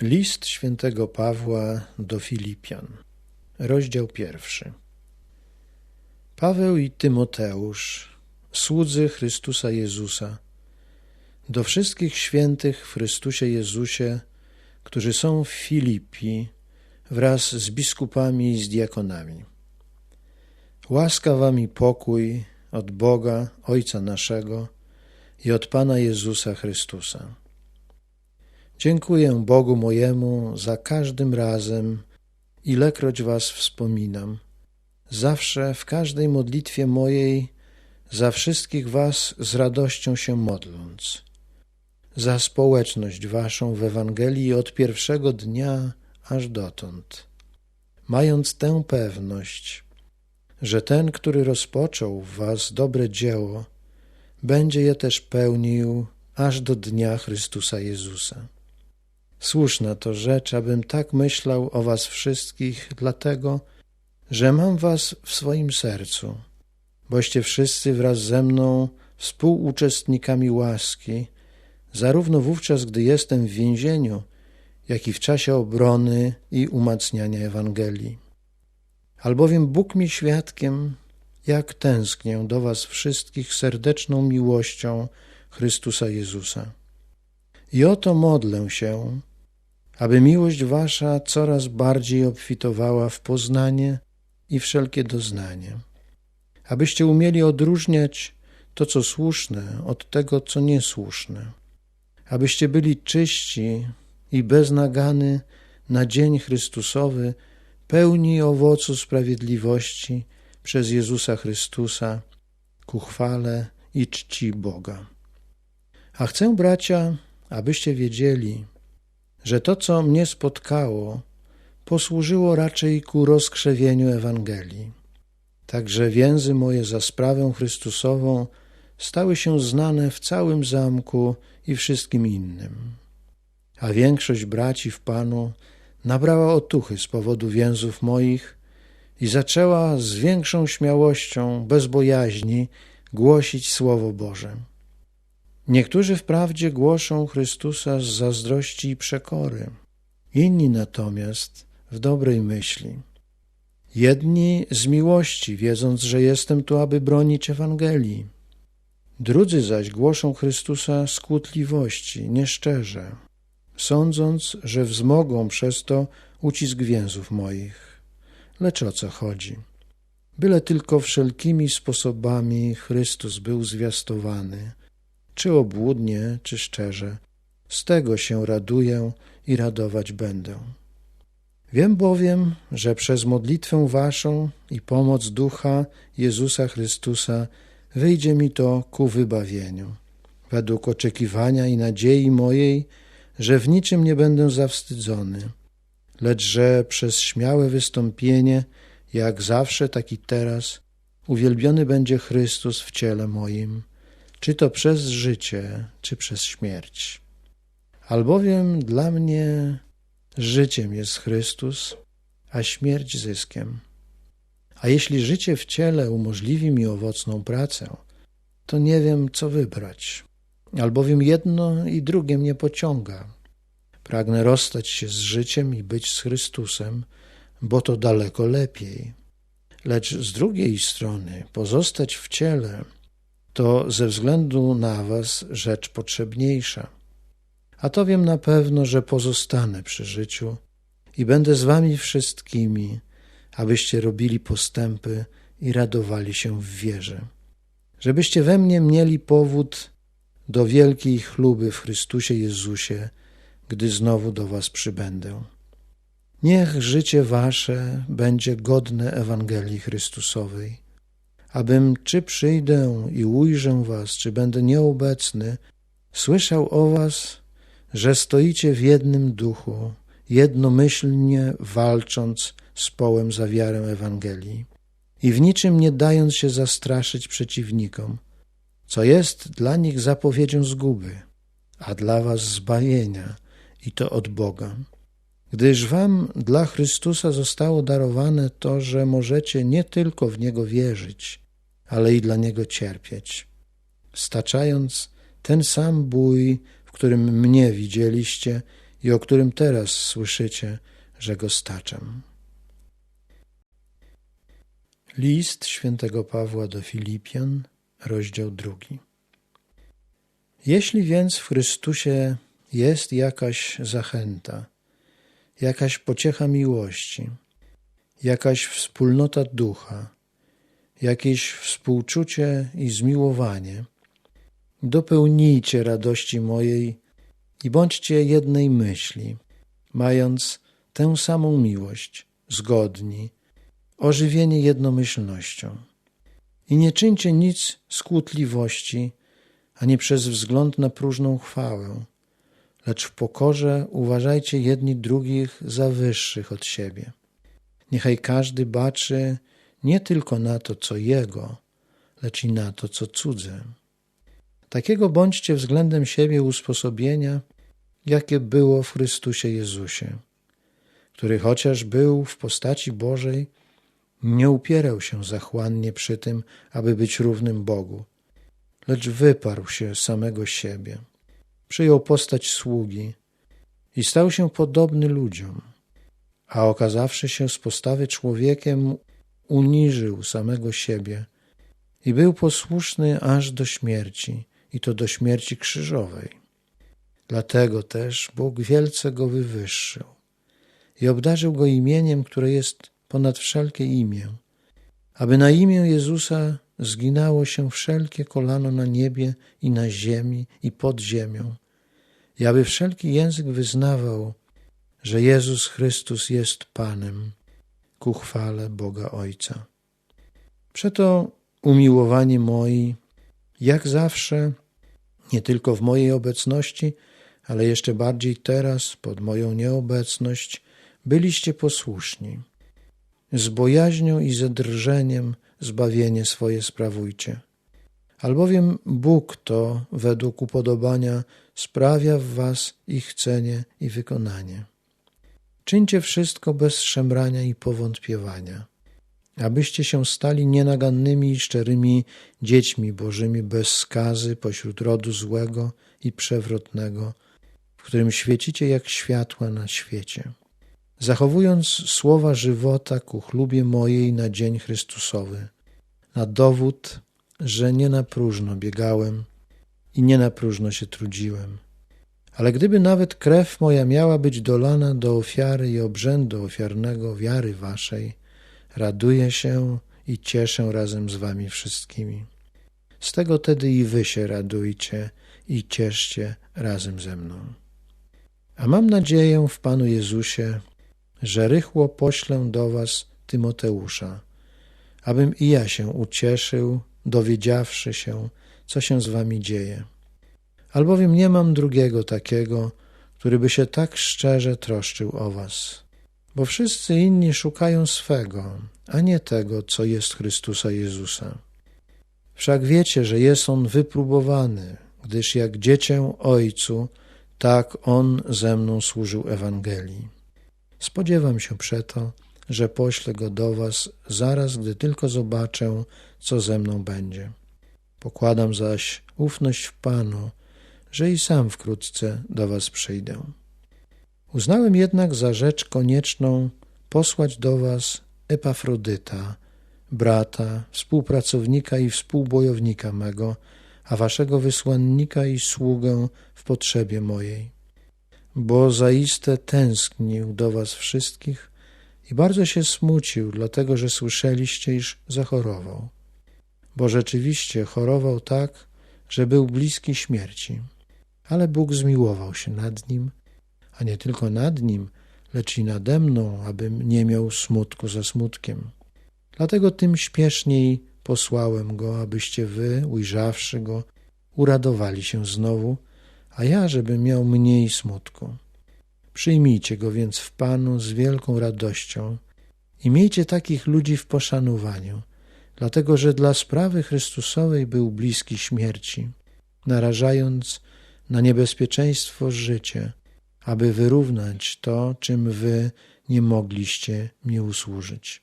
List świętego Pawła do Filipian, rozdział pierwszy. Paweł i Tymoteusz, słudzy Chrystusa Jezusa, do wszystkich świętych w Chrystusie Jezusie, którzy są w Filipi wraz z biskupami i z diakonami. Łaska wam i pokój od Boga, Ojca naszego i od Pana Jezusa Chrystusa. Dziękuję Bogu mojemu za każdym razem, ilekroć Was wspominam. Zawsze w każdej modlitwie mojej za wszystkich Was z radością się modląc. Za społeczność Waszą w Ewangelii od pierwszego dnia aż dotąd. Mając tę pewność, że ten, który rozpoczął w Was dobre dzieło, będzie je też pełnił aż do dnia Chrystusa Jezusa. Słuszna to rzecz, abym tak myślał o was wszystkich, dlatego, że mam was w swoim sercu, boście wszyscy wraz ze mną współuczestnikami łaski, zarówno wówczas, gdy jestem w więzieniu, jak i w czasie obrony i umacniania Ewangelii. Albowiem Bóg mi świadkiem, jak tęsknię do was wszystkich serdeczną miłością Chrystusa Jezusa. I oto modlę się, aby miłość wasza coraz bardziej obfitowała w poznanie i wszelkie doznanie, abyście umieli odróżniać to, co słuszne, od tego, co niesłuszne, abyście byli czyści i bez nagany na dzień Chrystusowy, pełni owocu sprawiedliwości przez Jezusa Chrystusa, ku chwale i czci Boga. A chcę, bracia, abyście wiedzieli, że to, co mnie spotkało, posłużyło raczej ku rozkrzewieniu Ewangelii. Także więzy moje za sprawę Chrystusową stały się znane w całym zamku i wszystkim innym. A większość braci w Panu nabrała otuchy z powodu więzów moich i zaczęła z większą śmiałością, bez bojaźni, głosić Słowo Boże. Niektórzy wprawdzie głoszą Chrystusa z zazdrości i przekory, inni natomiast w dobrej myśli. Jedni z miłości, wiedząc, że jestem tu, aby bronić Ewangelii. Drudzy zaś głoszą Chrystusa z kłótliwości, nieszczerze, sądząc, że wzmogą przez to ucisk więzów moich. Lecz o co chodzi? Byle tylko wszelkimi sposobami Chrystus był zwiastowany – czy obłudnie, czy szczerze. Z tego się raduję i radować będę. Wiem bowiem, że przez modlitwę Waszą i pomoc Ducha Jezusa Chrystusa wyjdzie mi to ku wybawieniu, według oczekiwania i nadziei mojej, że w niczym nie będę zawstydzony, lecz że przez śmiałe wystąpienie, jak zawsze, tak i teraz, uwielbiony będzie Chrystus w ciele moim, czy to przez życie, czy przez śmierć. Albowiem dla mnie życiem jest Chrystus, a śmierć zyskiem. A jeśli życie w ciele umożliwi mi owocną pracę, to nie wiem, co wybrać, albowiem jedno i drugie mnie pociąga. Pragnę rozstać się z życiem i być z Chrystusem, bo to daleko lepiej. Lecz z drugiej strony pozostać w ciele to ze względu na Was rzecz potrzebniejsza. A to wiem na pewno, że pozostanę przy życiu i będę z Wami wszystkimi, abyście robili postępy i radowali się w wierze. Żebyście we mnie mieli powód do wielkiej chluby w Chrystusie Jezusie, gdy znowu do Was przybędę. Niech życie Wasze będzie godne Ewangelii Chrystusowej abym, czy przyjdę i ujrzę was, czy będę nieobecny, słyszał o was, że stoicie w jednym duchu, jednomyślnie walcząc z połem za wiarę Ewangelii i w niczym nie dając się zastraszyć przeciwnikom, co jest dla nich zapowiedzią zguby, a dla was zbawienia i to od Boga gdyż wam dla Chrystusa zostało darowane to, że możecie nie tylko w Niego wierzyć, ale i dla Niego cierpieć, staczając ten sam bój, w którym mnie widzieliście i o którym teraz słyszycie, że go staczam. List świętego Pawła do Filipian, rozdział drugi. Jeśli więc w Chrystusie jest jakaś zachęta, jakaś pociecha miłości, jakaś wspólnota ducha, jakieś współczucie i zmiłowanie, dopełnijcie radości mojej i bądźcie jednej myśli, mając tę samą miłość, zgodni, ożywienie jednomyślnością. I nie czyńcie nic z kłótliwości, ani przez wzgląd na próżną chwałę, lecz w pokorze uważajcie jedni drugich za wyższych od siebie. Niechaj każdy baczy nie tylko na to, co jego, lecz i na to, co cudze. Takiego bądźcie względem siebie usposobienia, jakie było w Chrystusie Jezusie, który chociaż był w postaci Bożej, nie upierał się zachłannie przy tym, aby być równym Bogu, lecz wyparł się samego siebie, przyjął postać sługi i stał się podobny ludziom, a okazawszy się z postawy człowiekiem, uniżył samego siebie i był posłuszny aż do śmierci, i to do śmierci krzyżowej. Dlatego też Bóg wielce go wywyższył i obdarzył go imieniem, które jest ponad wszelkie imię, aby na imię Jezusa zginało się wszelkie kolano na niebie i na ziemi i pod ziemią, i aby wszelki język wyznawał, że Jezus Chrystus jest Panem, ku chwale Boga Ojca. Przeto, umiłowani moi, jak zawsze, nie tylko w mojej obecności, ale jeszcze bardziej teraz, pod moją nieobecność, byliście posłuszni. Z bojaźnią i ze drżeniem zbawienie swoje sprawujcie. Albowiem Bóg to według upodobania sprawia w was ich chcenie i wykonanie. Czyńcie wszystko bez szemrania i powątpiewania, abyście się stali nienagannymi i szczerymi dziećmi bożymi bez skazy pośród rodu złego i przewrotnego, w którym świecicie jak światła na świecie, zachowując słowa żywota ku chlubie mojej na dzień Chrystusowy, na dowód, że nie na próżno biegałem i nie na próżno się trudziłem. Ale gdyby nawet krew moja miała być dolana do ofiary i obrzędu ofiarnego wiary waszej, raduję się i cieszę razem z wami wszystkimi. Z tego tedy i wy się radujcie i cieszcie razem ze mną. A mam nadzieję w Panu Jezusie, że rychło poślę do was Tymoteusza, abym i ja się ucieszył, dowiedziawszy się, co się z wami dzieje. Albowiem nie mam drugiego takiego, który by się tak szczerze troszczył o was. Bo wszyscy inni szukają swego, a nie tego, co jest Chrystusa Jezusa. Wszak wiecie, że jest on wypróbowany, gdyż jak dziecię Ojcu, tak on ze mną służył Ewangelii. Spodziewam się przeto, że poślę go do was zaraz, gdy tylko zobaczę, co ze mną będzie. Pokładam zaś ufność w Panu, że i sam wkrótce do was przyjdę. Uznałem jednak za rzecz konieczną posłać do was Epafrodyta, brata, współpracownika i współbojownika mego, a waszego wysłannika i sługę w potrzebie mojej. Bo zaiste tęsknił do was wszystkich i bardzo się smucił, dlatego że słyszeliście, iż zachorował. Bo rzeczywiście chorował tak, że był bliski śmierci. Ale Bóg zmiłował się nad nim, a nie tylko nad nim, lecz i nade mną, abym nie miał smutku za smutkiem. Dlatego tym śpieszniej posłałem go, abyście wy, ujrzawszy go, uradowali się znowu, a ja, żebym miał mniej smutku. Przyjmijcie go więc w Panu z wielką radością i miejcie takich ludzi w poszanowaniu, dlatego że dla sprawy Chrystusowej był bliski śmierci, narażając na niebezpieczeństwo życie, aby wyrównać to, czym wy nie mogliście mi usłużyć.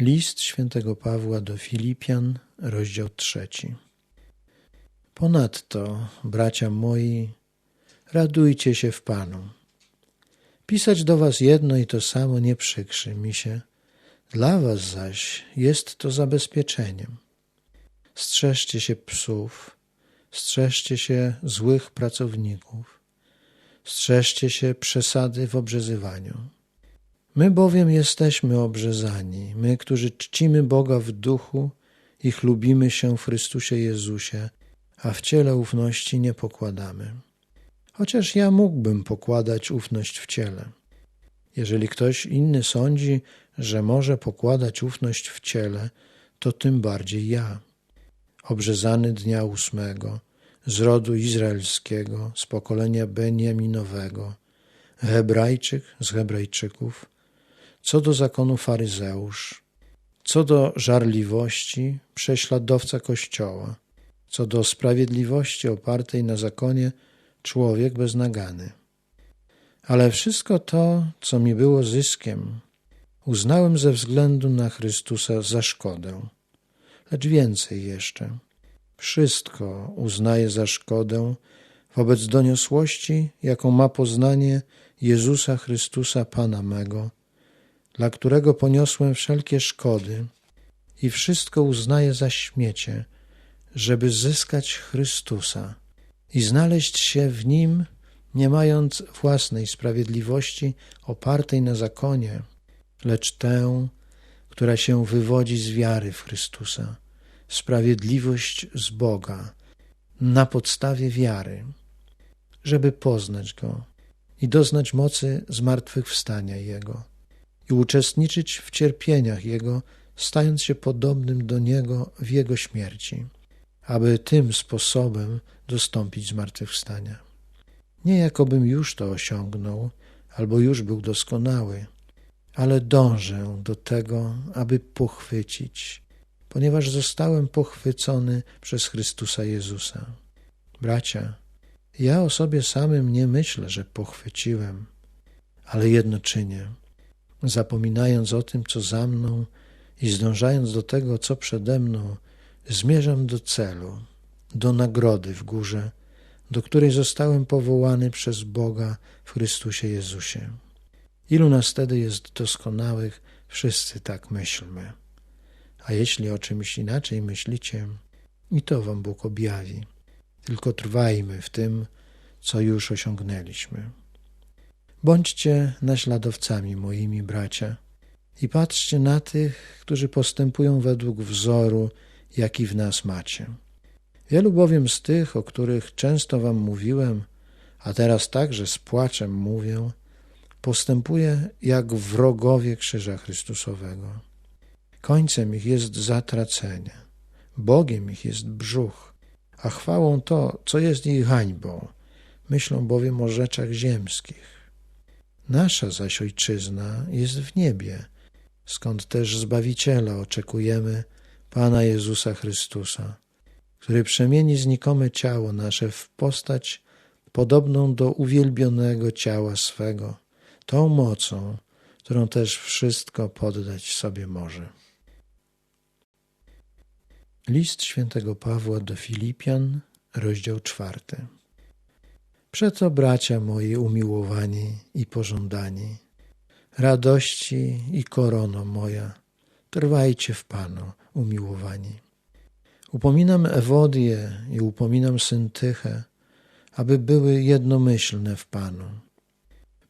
List świętego Pawła do Filipian, rozdział trzeci. Ponadto, bracia moi, radujcie się w Panu. Pisać do was jedno i to samo nie przykrzy mi się, dla was zaś jest to zabezpieczeniem. Strzeżcie się psów, strzeżcie się złych pracowników, strzeżcie się przesady w obrzezywaniu. My bowiem jesteśmy obrzezani, my, którzy czcimy Boga w duchu i chlubimy się w Chrystusie Jezusie, a w ciele ufności nie pokładamy. Chociaż ja mógłbym pokładać ufność w ciele. Jeżeli ktoś inny sądzi, że może pokładać ufność w ciele, to tym bardziej ja. Obrzezany dnia ósmego, z rodu izraelskiego, z pokolenia Beniaminowego, Hebrajczyk z Hebrajczyków, co do zakonu faryzeusz, co do żarliwości prześladowca Kościoła, co do sprawiedliwości opartej na zakonie człowiek beznagany. Ale wszystko to, co mi było zyskiem, uznałem ze względu na Chrystusa za szkodę. Lecz więcej jeszcze. Wszystko uznaję za szkodę wobec doniosłości, jaką ma poznanie Jezusa Chrystusa Pana mego, dla którego poniosłem wszelkie szkody i wszystko uznaję za śmiecie, żeby zyskać Chrystusa i znaleźć się w Nim, nie mając własnej sprawiedliwości opartej na zakonie, lecz tę, która się wywodzi z wiary w Chrystusa, sprawiedliwość z Boga na podstawie wiary, żeby poznać Go i doznać mocy zmartwychwstania Jego i uczestniczyć w cierpieniach Jego, stając się podobnym do Niego w Jego śmierci, aby tym sposobem dostąpić zmartwychwstania. Nie jakobym już to osiągnął, albo już był doskonały, ale dążę do tego, aby pochwycić, ponieważ zostałem pochwycony przez Chrystusa Jezusa. Bracia, ja o sobie samym nie myślę, że pochwyciłem, ale jedno czynię, zapominając o tym, co za mną i zdążając do tego, co przede mną, zmierzam do celu, do nagrody w górze, do której zostałem powołany przez Boga w Chrystusie Jezusie. Ilu nas wtedy jest doskonałych, wszyscy tak myślmy. A jeśli o czymś inaczej myślicie, i to wam Bóg objawi. Tylko trwajmy w tym, co już osiągnęliśmy. Bądźcie naśladowcami moimi bracia i patrzcie na tych, którzy postępują według wzoru, jaki w nas macie. Wielu bowiem z tych, o których często wam mówiłem, a teraz także z płaczem mówię, postępuje jak wrogowie Krzyża Chrystusowego. Końcem ich jest zatracenie, Bogiem ich jest brzuch, a chwałą to, co jest ich hańbą. Myślą bowiem o rzeczach ziemskich. Nasza zaś ojczyzna jest w niebie, skąd też Zbawiciela oczekujemy, Pana Jezusa Chrystusa, który przemieni znikome ciało nasze w postać podobną do uwielbionego ciała swego, tą mocą, którą też wszystko poddać sobie może. List świętego Pawła do Filipian, rozdział czwarty. Przeto, bracia moi umiłowani i pożądani, radości i korono moja, trwajcie w Panu, umiłowani. Upominam Ewodię i upominam Syntychę, aby były jednomyślne w Panu.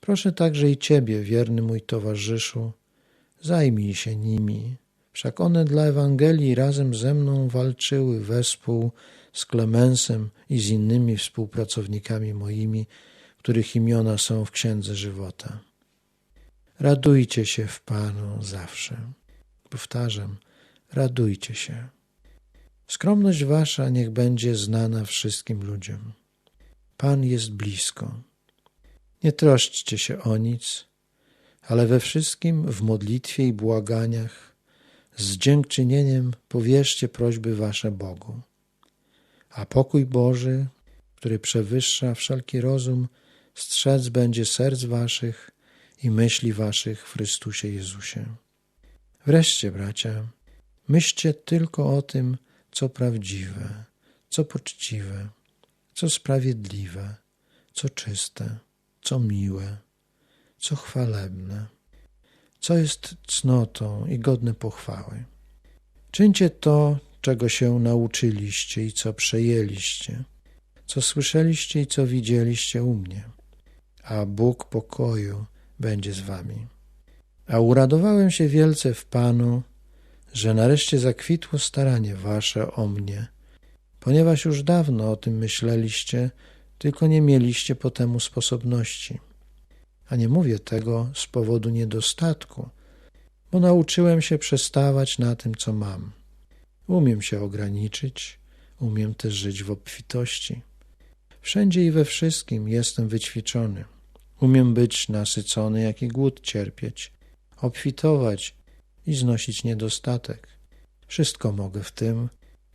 Proszę także i Ciebie, wierny mój towarzyszu, zajmij się nimi, wszak one dla Ewangelii razem ze mną walczyły wespół z Klemensem i z innymi współpracownikami moimi, których imiona są w Księdze Żywota. Radujcie się w Panu zawsze. Powtarzam, radujcie się. Skromność wasza niech będzie znana wszystkim ludziom. Pan jest blisko. Nie troszczcie się o nic, ale we wszystkim w modlitwie i błaganiach z dziękczynieniem powierzcie prośby wasze Bogu. A pokój Boży, który przewyższa wszelki rozum, strzec będzie serc waszych i myśli waszych w Chrystusie Jezusie. Wreszcie, bracia, myślcie tylko o tym, co prawdziwe, co poczciwe, co sprawiedliwe, co czyste, co miłe, co chwalebne, co jest cnotą i godne pochwały. Czyńcie to, czego się nauczyliście i co przejęliście, co słyszeliście i co widzieliście u mnie, a Bóg pokoju będzie z wami. A uradowałem się wielce w Panu, że nareszcie zakwitło staranie wasze o mnie, ponieważ już dawno o tym myśleliście, tylko nie mieliście po temu sposobności. A nie mówię tego z powodu niedostatku, bo nauczyłem się przestawać na tym, co mam. Umiem się ograniczyć, umiem też żyć w obfitości. Wszędzie i we wszystkim jestem wyćwiczony. Umiem być nasycony, jak i głód cierpieć, obfitować i znosić niedostatek. Wszystko mogę w tym,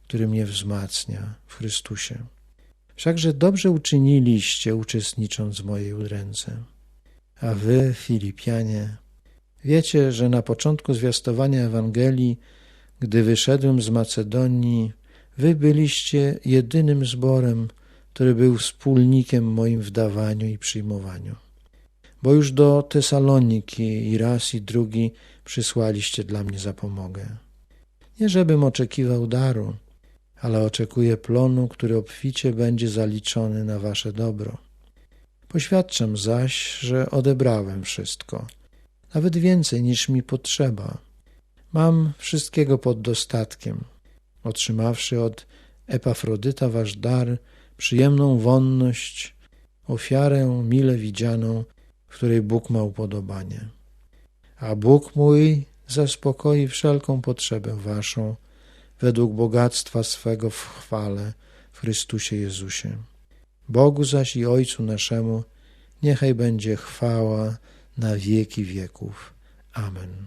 który mnie wzmacnia w Chrystusie. Wszakże dobrze uczyniliście, uczestnicząc w mojej udręce. A wy, Filipianie, wiecie, że na początku zwiastowania Ewangelii, gdy wyszedłem z Macedonii, wy byliście jedynym zborem, który był wspólnikiem moim w dawaniu i przyjmowaniu. Bo już do Tesaloniki i raz i drugi przysłaliście dla mnie zapomogę. Nie żebym oczekiwał daru, ale oczekuję plonu, który obficie będzie zaliczony na wasze dobro. Poświadczam zaś, że odebrałem wszystko, nawet więcej niż mi potrzeba. Mam wszystkiego pod dostatkiem, otrzymawszy od Epafrodyta wasz dar, przyjemną wonność, ofiarę mile widzianą, której Bóg ma upodobanie. A Bóg mój zaspokoi wszelką potrzebę waszą, według bogactwa swego w chwale w Chrystusie Jezusie. Bogu zaś i Ojcu naszemu niechaj będzie chwała na wieki wieków. Amen.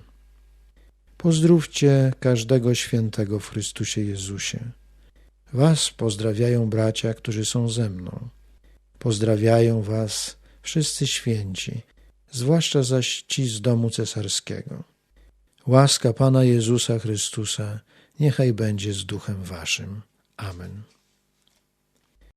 Pozdrówcie każdego świętego w Chrystusie Jezusie. Was pozdrawiają bracia, którzy są ze mną. Pozdrawiają was wszyscy święci, zwłaszcza zaś ci z domu cesarskiego. Łaska Pana Jezusa Chrystusa niechaj będzie z duchem waszym. Amen.